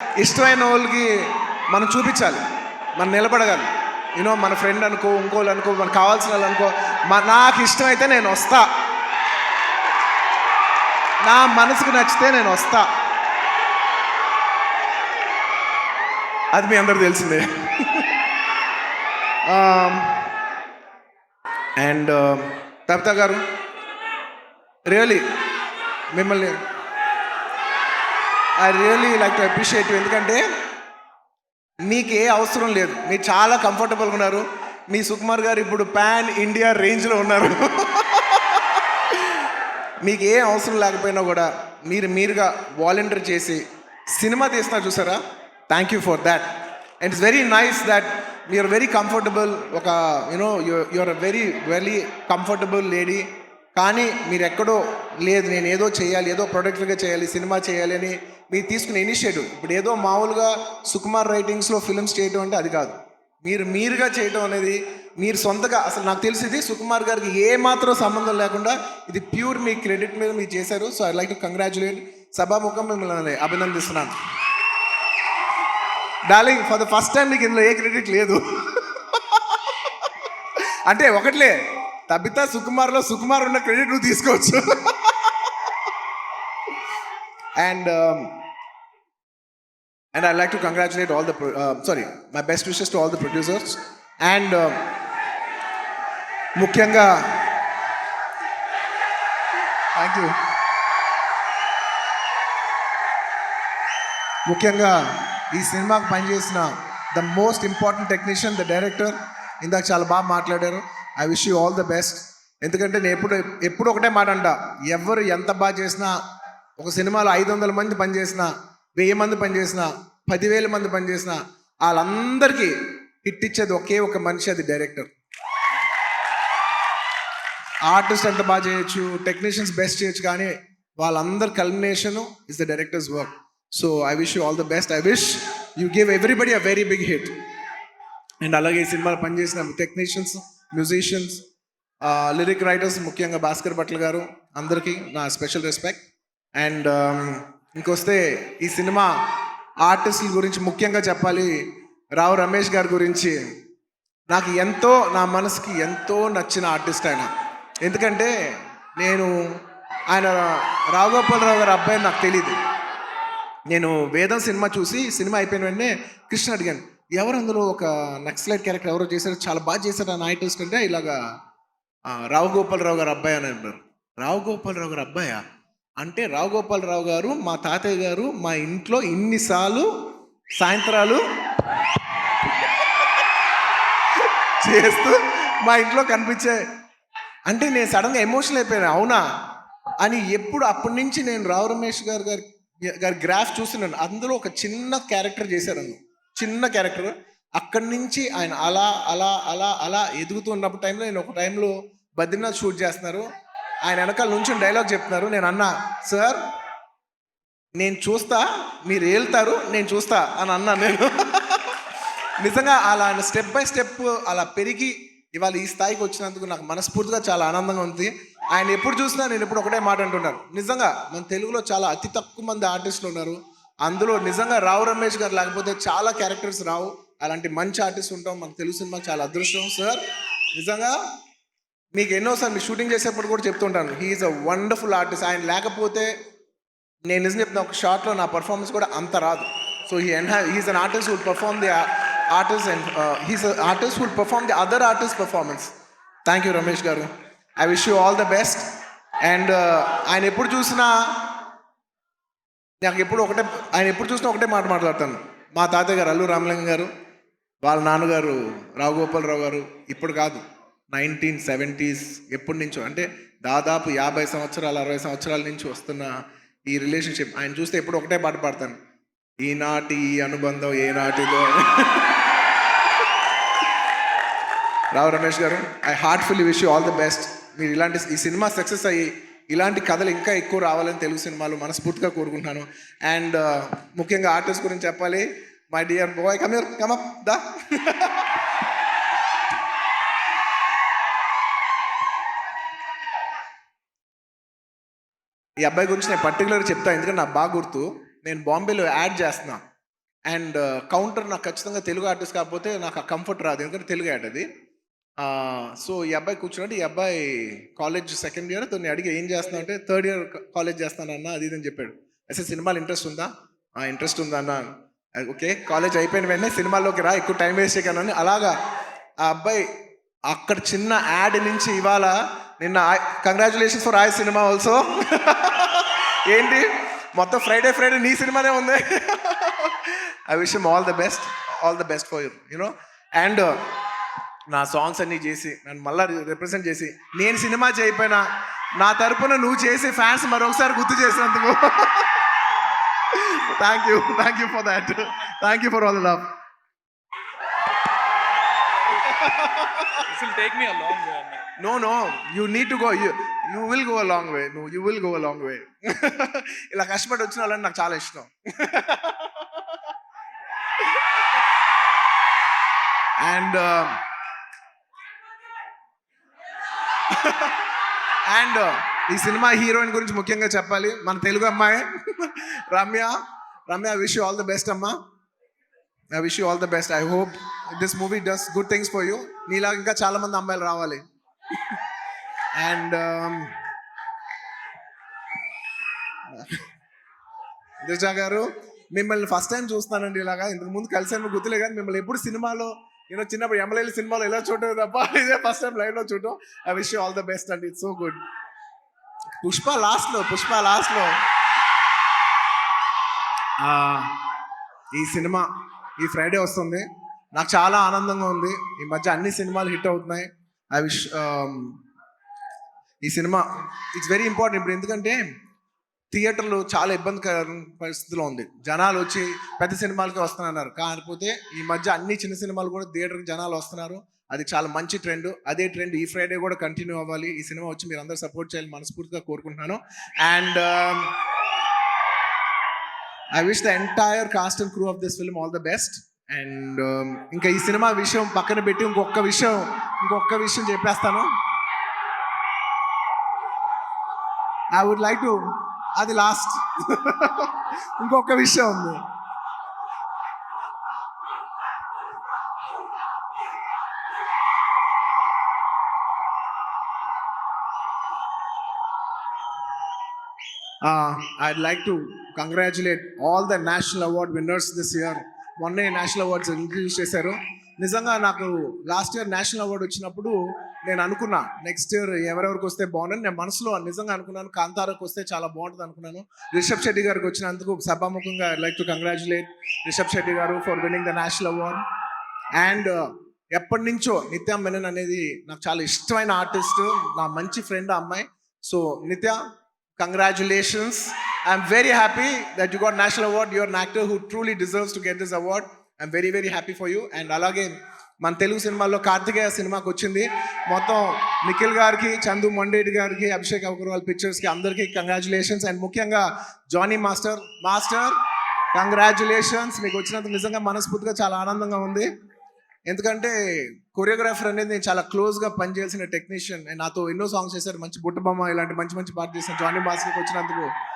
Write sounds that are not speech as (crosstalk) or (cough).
ఇష్టమైన వాళ్ళకి మనం చూపించాలి మనం నిలబడగాలి. యూనో మన ఫ్రెండ్ అనుకో ఇంకోళ్ళు అనుకో మనకు కావాల్సిన వాళ్ళు అనుకో మా నాకు ఇష్టమైతే నేను వస్తా. నా మనసుకు నచ్చితే నేను వస్తా. అది మీ అందరు తెలిసిందే. (laughs) Um, అండ్ um, తబితా గారు రియలీ మిమ్మల్ని I really like to appreciate ఎందుకంటే మీకు ఏ అవసరం లేదు. మీరు చాలా కంఫర్టబుల్గా ఉన్నారు. మీ సుకుమార్ గారు ఇప్పుడు పాన్ ఇండియా రేంజ్లో ఉన్నారు. (laughs) మీకు ఏ అవసరం లేకపోయినా కూడా మీరు మీరుగా వాలంటీర్ చేసి సినిమా తీస్తున్నారు చూసారా? Thank you for that and it's very nice that you're very comfortable ఒక you know you're very very comfortable lady కానీ మీరు ఎక్కడో లేదు నేను ఏదో చేయాలి ఏదో ప్రొడక్టివ్గా చేయాలి సినిమా చేయాలి అని మీరు తీసుకునే ఇనిషియేటివ్ ఇప్పుడు ఏదో మామూలుగా సుకుమార్ రైటింగ్స్లో ఫిల్మ్స్ చేయడం అంటే అది కాదు. మీరు మీరుగా చేయడం అనేది మీరు సొంతగా అసలు నాకు తెలిసింది సుకుమార్ గారికి ఏ మాత్రం సంబంధం లేకుండా ఇది ప్యూర్ మీ క్రెడిట్ మీద మీరు చేశారు. So I like to congratulate సభాముఖం మిమ్మల్ని అభినందిస్తున్నాను. Darling for the first time మీకు ఇందులో ఏ క్రెడిట్ లేదు. అంటే ఒకట్లే తబితా సుకుమార్లో సుకుమార్ ఉన్న క్రెడిట్ నువ్వు తీసుకోవచ్చు. And and I like to congratulate all the sorry my best wishes to all the producers and ముఖ్యంగా థ్యాంక్ యూ ముఖ్యంగా ఈ సినిమాకి పనిచేసిన the most important technician the director ఇందాక చాలా బాగా మాట్లాడారు. I wish you all the best ఎందుకంటే నేను ఎప్పుడు ఎప్పుడు ఒకటే మాట అంట. ఎవరు ఎంత బాగా చేసినా ఒక సినిమాలో ఐదు వందల మంది పనిచేసినా వెయ్యి మంది పనిచేసినా పదివేల మంది పనిచేసిన వాళ్ళందరికీ హిట్ ఇచ్చేది ఒకే ఒక మనిషి అది డైరెక్టర్. ఆర్టిస్ట్ ఎంత బాగా చేయొచ్చు టెక్నీషియన్స్ బెస్ట్ చేయొచ్చు కానీ వాళ్ళందరి culmination is the director's work so I wish you all the best I wish you give everybody a very big hit and అలాగే ఈ సినిమాలో పనిచేసిన టెక్నీషియన్స్ మ్యూజిషియన్స్ లిరిక్ రైటర్స్ ముఖ్యంగా భాస్కర్ భట్ల గారు అందరికీ నా స్పెషల్ రెస్పెక్ట్ అండ్ ఇంకొస్తే ఈ సినిమా ఆర్టిస్టుల గురించి ముఖ్యంగా చెప్పాలి. రావు రమేష్ గారి గురించి. నాకు ఎంతో నా మనసుకి ఎంతో నచ్చిన ఆర్టిస్ట్ ఆయన. ఎందుకంటే నేను ఆయన రావుగోపాలరావు గారి అబ్బాయి నాకు తెలియదు నేను వేదం సినిమా చూసి సినిమా అయిపోయిన వెంటనే కృష్ణ అడిగాను ఎవరు అందులో ఒక నక్సలైట్ క్యారెక్టర్ ఎవరో చేశారు? చాలా బాగా చేశారు ఆ ఆర్టిస్ట్ అంటే ఇలాగా ఆ, రావు గోపాలరావు గారు అబ్బాయి అని అన్నారు. రావు గోపాలరావు గారు అబ్బాయా? అంటే రావుగోపాలరావు గారు మా తాతయ్య గారు మా ఇంట్లో ఇన్నిసార్లు సాయంత్రాలు చేస్తూ మా ఇంట్లో కనిపించే అంటే నేను సడన్గా ఎమోషనల్ అయిపోయాను అవునా? అని ఎప్పుడు అప్పటి నుంచి నేను రావు రమేష్ గారు గారి గారి గ్రాఫ్ చూస్తున్నాను. అందులో ఒక చిన్న క్యారెక్టర్ చేశారు అందులో చిన్న క్యారెక్టర్. అక్కడి నుంచి ఆయన అలా అలా అలా అలా ఎదుగుతూ ఉన్నప్పుడు టైంలో నేను ఒక టైంలో బద్రీనాథ్ షూట్ చేస్తున్నారు. ఆయన వెనకాల నుంచి డైలాగ్ చెప్తున్నారు. నేను అన్నా సార్ నేను చూస్తా మీరు వెళ్తారు నేను చూస్తా అని అన్నా నేను. (laughs) నిజంగా అలా స్టెప్ బై స్టెప్ అలా పెరిగి ఇవాళ ఈ స్థాయికి వచ్చినందుకు నాకు మనస్ఫూర్తిగా చాలా ఆనందంగా ఉంది. ఆయన ఎప్పుడు చూసినా నేను ఎప్పుడు ఒకటే మాట అంటున్నాను నిజంగా మన తెలుగులో చాలా అతి తక్కువ మంది ఆర్టిస్టులు ఉన్నారు. అందులో నిజంగా రావు రమేష్ గారు లేకపోతే చాలా క్యారెక్టర్స్ రావు. అలాంటి మంచి ఆర్టిస్ట్ ఉంటాం. మన తెలుగు సినిమా చాలా అదృష్టం. సార్ నిజంగా మీకు ఎన్నోసార్లు మీ షూటింగ్ చేసేప్పుడు కూడా చెప్తుంటాను హీఈస్ అ వండర్ఫుల్ ఆర్టిస్ట్ ఆయన లేకపోతే నేను నిజం చెప్తున్నా ఒక షార్ట్లో నా పర్ఫార్మెన్స్ కూడా అంత రాదు. So he ఎన్హా he's an artist will perform the artist and he's artist would perform the other artist performance thank you Ramesh గారు. I wish you all the best and ఆయన ఎప్పుడు చూసినా నాకు ఎప్పుడు ఒకటే ఆయన ఎప్పుడు చూసినా ఒకటే మాట మాట్లాడతాను. మా తాతయ్య గారు అల్లు రామలింగం గారు వాళ్ళ నాన్నగారు రావు గోపాలరావు గారు ఇప్పుడు కాదు. నైన్టీన్ సెవెంటీస్ ఎప్పటి నుంచో అంటే దాదాపు యాభై సంవత్సరాలు అరవై సంవత్సరాల నుంచి వస్తున్న ఈ రిలేషన్షిప్. ఆయన చూస్తే ఎప్పుడు ఒకటే పాట పాడతాను. ఈనాటి ఈ అనుబంధం ఏనాటిదో రావు రమేష్ గారు I heartfully wish you all the best. మీరు ఇలాంటి ఈ సినిమా సక్సెస్ అయ్యి ఇలాంటి కథలు ఇంకా ఎక్కువ రావాలని తెలుగు సినిమాలు మనస్ఫూర్తిగా కోరుకుంటున్నాను. అండ్ ముఖ్యంగా ఆర్టిస్ట్ గురించి చెప్పాలి. My dear boy come come up దా. ఈ అబ్బాయి గురించి నేను పర్టికులర్ చెప్తా ఎందుకంటే నాకు బాగా గుర్తు. నేను బాంబేలో యాడ్ చేస్తున్నా. అండ్ uh, కౌంటర్ నాకు ఖచ్చితంగా తెలుగు ఆర్టిస్ట్ కాకపోతే నాకు ఆ కంఫర్ట్ రాదు ఎందుకంటే తెలుగు యాడ్ అది. సో ఈ అబ్బాయి కూర్చున్నట్టు ఈ అబ్బాయి కాలేజ్ సెకండ్ ఇయర్ తను అడిగి ఏం చేస్తున్నావు అంటే థర్డ్ ఇయర్ కాలేజ్ చేస్తానన్నా అది ఇది అని చెప్పాడు. అసలు సినిమాలు ఇంట్రెస్ట్ ఉందా? ఇంట్రెస్ట్ ఉందా అన్న? ఓకే కాలేజ్ అయిపోయిన వెంటనే సినిమాల్లోకి రా ఎక్కువ టైం వేస్ట్ చేయకనని అలాగా ఆ అబ్బాయి అక్కడ చిన్న యాడ్ నుంచి ఇవాళ నిన్న కంగ్రాచులేషన్స్ ఫర్ ఆయ్ సినిమా ఆల్సో (laughs) ఏంటి? మొత్తం ఫ్రైడే ఫ్రైడే నీ సినిమానే ఉంది. I wish all the best all the best for you you know and నా సాంగ్స్ అన్నీ చేసి నన్ను మళ్ళీ రిప్రజెంట్ చేసి నేను సినిమా చేయకపోయినా నా తరపున నువ్వు చేసి ఫ్యాన్స్ మరొకసారి గుర్తు చేసినందుకు. Thank you thank you for that thank you for all love This will take me a long way. No no you need to go you will go a long way నువ్వు you will go a long way ఇలా కష్టపడి వచ్చిన వాళ్ళని నాకు చాలా ఇష్టం. And and um, uh, ఈ సినిమా హీరోయిన్ గురించి ముఖ్యంగా చెప్పాలి. మన తెలుగు అమ్మాయి. Ramya. Ramya wish you all the best అమ్మా. I wish you all the best I hope this movie does good things for you నీలా ఇంకా చాలా మంది అమ్మాయిలు రావాలి. అండ్ um, దిశా గారు మిమ్మల్ని ఫస్ట్ టైం చూస్తానండి ఇలాగా. ఇంతకు ముందు కలిసాను గుర్తులే కానీ మిమ్మల్ని ఎప్పుడు సినిమాలో నేను చిన్నప్పుడు ఎమ్మెల్యేలు సినిమాలో ఎలా చూడటం తప్ప ఇదే ఫస్ట్ టైం లైవ్లో చూడటం. I wish all the best అండి. ఇట్స్ సో గుడ్ పుష్ప లాస్ట్లో పుష్ప లాస్ట్లో ఈ సినిమా ఈ ఫ్రైడే వస్తుంది. నాకు చాలా ఆనందంగా ఉంది. ఈ మధ్య అన్ని సినిమాలు హిట్ అవుతున్నాయి. ఐ విష్ um, ఈ సినిమా ఇట్స్ వెరీ ఇంపార్టెంట్ ఇప్పుడు ఎందుకంటే థియేటర్లు చాలా ఇబ్బందికర పరిస్థితిలో ఉంది. జనాలు వచ్చి పెద్ద సినిమాలకి వస్తున్నారు కాకపోతే ఈ మధ్య అన్ని చిన్న సినిమాలు కూడా థియేటర్కి జనాలు వస్తున్నారు. అది చాలా మంచి ట్రెండ్ అదే ట్రెండ్ ఈ ఫ్రైడే కూడా కంటిన్యూ అవ్వాలి. ఈ సినిమా వచ్చి మీరు అందరూ సపోర్ట్ చేయాలని మనస్ఫూర్తిగా కోరుకుంటున్నాను. And I wish the entire cast and crew of this film all the best and ఇంకా ఈ సినిమా విషయం పక్కన పెట్టి ఇంకొక విషయం ఇంకొక విషయం చెప్పేస్తాను. ఐ వుడ్ లైక్ టు అది లాస్ట్ (laughs) ఇంకొక విషయం ఉంది. I like to congratulate all the national award winners this year మొన్నే నేషనల్ అవార్డ్స్ ఇంట్రడ్యూస్ చేశారు. నిజంగా నాకు లాస్ట్ ఇయర్ నేషనల్ అవార్డు వచ్చినప్పుడు నేను అనుకున్నా నెక్స్ట్ ఇయర్ ఎవరెవరికి వస్తే బాగుందని నేను మనసులో నిజంగా అనుకున్నాను. కాంతారకు వస్తే చాలా బాగుంటుంది అనుకున్నాను. రిషబ్ షెట్టి గారికి వచ్చినందుకు సభాముఖంగా like to congratulate Rishab Shetty గారు for winning the national award and ఎప్పటి నుంచో నిత్య మెనన్ అనేది నాకు చాలా ఇష్టమైన ఆర్టిస్ట్ నా మంచి ఫ్రెండ్ అమ్మాయి. So Nithya congratulations I'm very happy that you got national award you're an actor who truly deserves to get this award I'm very very happy for you and అలాగే మన తెలుగు సినిమాల్లో కార్తికేయ సినిమాకి వచ్చింది. మొత్తం నిఖిల్ గారికి చందు మొండేటి గారికి అభిషేక్ అగర్వాల్ పిక్చర్స్కి అందరికీ కంగ్రాచులేషన్స్ అండ్ ముఖ్యంగా జానీ మాస్టర్ మాస్టర్ కంగ్రాచులేషన్స్ మీకు వచ్చినందుకు నిజంగా మనస్ఫూర్తిగా చాలా ఆనందంగా ఉంది. ఎందుకంటే కొరియోగ్రాఫర్ అనేది నేను చాలా క్లోజ్గా పనిచేసిన టెక్నీషియన్ నాతో ఎన్నో సాంగ్స్ చేశారు. మంచి బుట్టబొమ్మ ఇలాంటి మంచి మంచి పాట చేసిన జానీ మాస్టర్కి వచ్చినందుకు